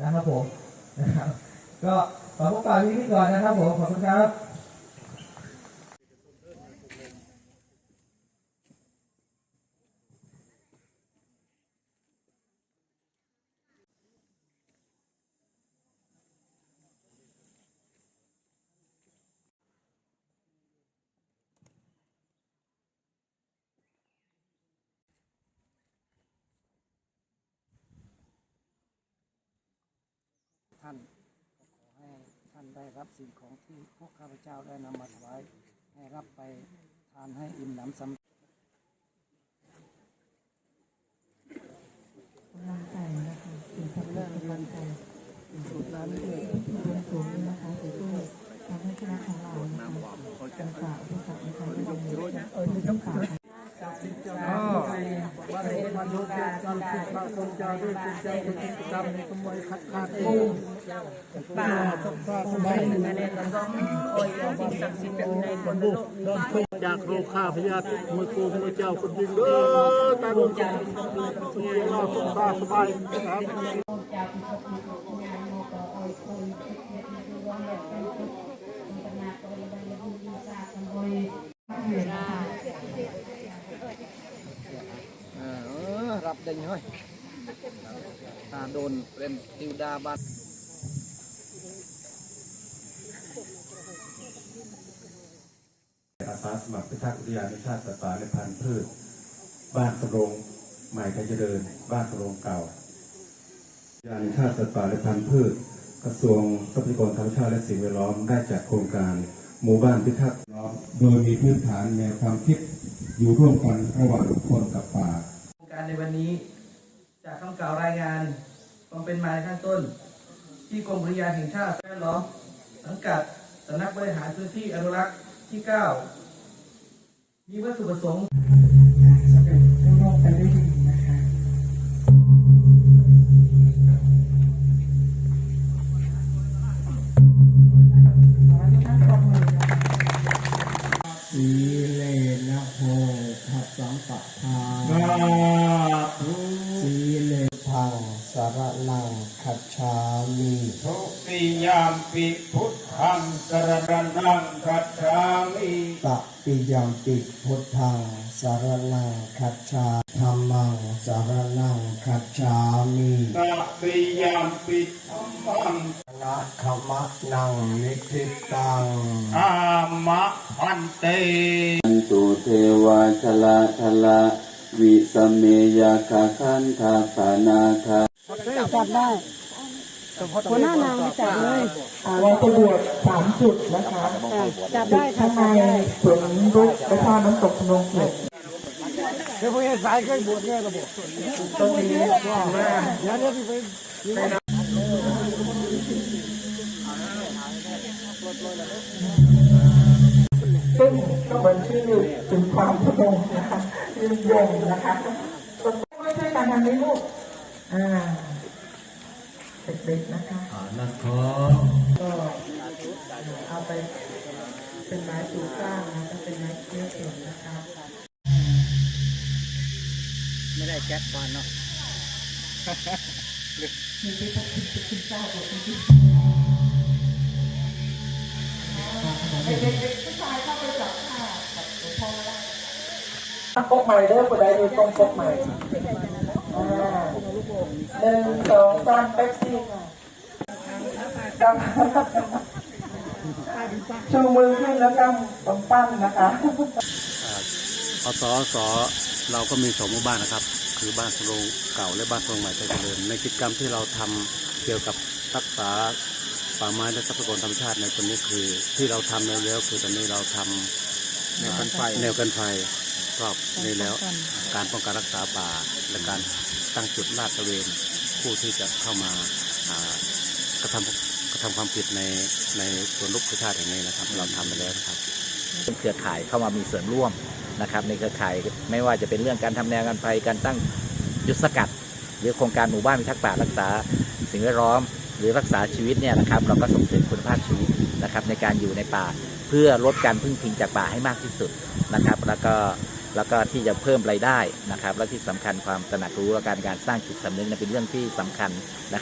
นะครับผมนะครับก็ขอพบกันที่นี่ก่อนนะครับผมขอบคุณครับ ท่านก็ขอให้ท่านได้รับสิ่งของที่พวกข้าพเจ้าได้นำมาถวายให้รับไปทานให้อิ่มหนำสำกำลังใจนะคะสิ่งที่เริ่มกำลังใจสุดนั้นที่เป็นสูงนะคะจะช่วยทำให้คณะของเรานะคะเป็นฝ่าอุปสรรคในการที่จะมีเออต้องฝ่า ก็ วันนี้วันรู้จักกันสุขภาพคนเจ้าด้วยจิตใจเป็นกิจกรรมในขโมยคัดค้านเองป่าสบายสบายจากโรคข้าพยาธิมวยโกมวยเจ้าคนยิงเด้อตาดวงใจเราสุขภาพสบายครับ อรับได้ยังไงตาโดนเป็นติวดาบัตอาสาสมัครพิทักษ์อุทยานแห่งชาติสัตว์ป่าและพันธุ์พืช บ้านสำรงใหม่ไทยเจริญ บ้านสำรงเก่าอุทยานแห่งชาติสัตว์ป่าและพันธุ์พืช กระทรวงทรัพยากรธรรมชาติและสิ่งแวดล้อมได้จัดโครงการ หมู่บ้านพิทักษ์ล้อมโดยมีพื้นฐานแนวความคิดอยู่ร่วมกันระหว่างคนกับป่า การในวันนี้ จากคำกล่าวรายงานความเป็นมาในข้างต้น ที่กรมอุทยานแห่งชาติแวดล้อมสังกัดสำนักบริหารพื้นที่อนุรักษ์ที่ 9 มีวัตถุประสงค์สำเร็จรุ่งโรจน์ไปด้วยดีนะคะอให้ทุกท่านปรบมื คัจฉามิทุติยามปิพุทธังสรณังคัจฉามิตปิยมปิพุทธังสารนังคัจฉาธรรมังสารนังคัจฉามิตติยามปิธัมมังนะขมะนังนิพิตังอามะพันเตตุเทวาชละชละวิสมเมยาคาคันทาปานาคา จับได้หัวหน้านางจับเลยเราจะบวชสามจุดนะคะจับได้ข้างในสวนรุกและท่าน้ำตกพนงเกียรติเดี๋ยวพวกนี้สายเคยบวชเนี่ยระบบตรงนี้เดี๋ยวเดี๋ยวพี่ไปซึ่งก็เหมือนชื่อถึงความพนงนะคะยืนยงนะคะตรงนี้ช่วยกันทำนี้ลูกอ่าเด็กๆนะคะนักขอก็เอาไปเป็นไม้ปลูกสร้างนะจะเป็นไม้เชื้อเพลิงนะคะไม่ได้แจ็คบอลเนาะมีที่พกคุณเจ้าของคุณที่เด็กๆผู้ชายเข้าไปจับผ้ากับหลวงพ่อได้ถ้าพกใหม่เด้อผู้ใดมีต้องพกใหม่อ่า หนึ่งสองสามเป๊ปซี่ค่ะกำชูมือขึ้นแล้วกำต้องปั้นนะคะอสสเราก็มีสองหมู่บ้านนะครับ คือบ้านสโรงเก่าและบ้านสโรงใหม่ใจเจริญ ในกิจกรรมที่เราทำเกี่ยวกับรักษาป่าไม้และทรัพยากรธรรมชาติในตอนนี้คือที่เราทำแล้วแล้วคือตอนนี้เราทำแนวกันไฟแนวกันไฟ รอบนี้แล้ว การป้องกันรักษาป่าและการตั้งจุดลาดตระเวนผู้ที่จะเข้ามาอ่ากระทำกระทำความผิดในในสวนลุกพิชาติแห่งนี้นะครับ เราทำไปแล้วนะครับเครือข่ายเข้ามามีส่วนร่วมนะครับในเครือข่ายไม่ว่าจะเป็นเรื่องการทำแนวกันภัยการตั้งยุทธสกัด หรือโครงการหมู่บ้านพิทักษ์ป่ารักษา สิ่งแวดล้อม หรือรักษาชีวิตเนี่ยนะครับเราก็ส่งเสริมคุณภาพชีวิตนะครับในการอยู่ในป่า เพื่อลดการพึ่งพิงจากป่าให้มากที่สุดนะครับ แล้วก็ แล้วก็ที่จะเพิ่มรายได้นะครับ และที่สำคัญความตระหนักรู้และการการสร้างจิตสำนึกเนี่ยเป็นเรื่องที่สำคัญนะครับ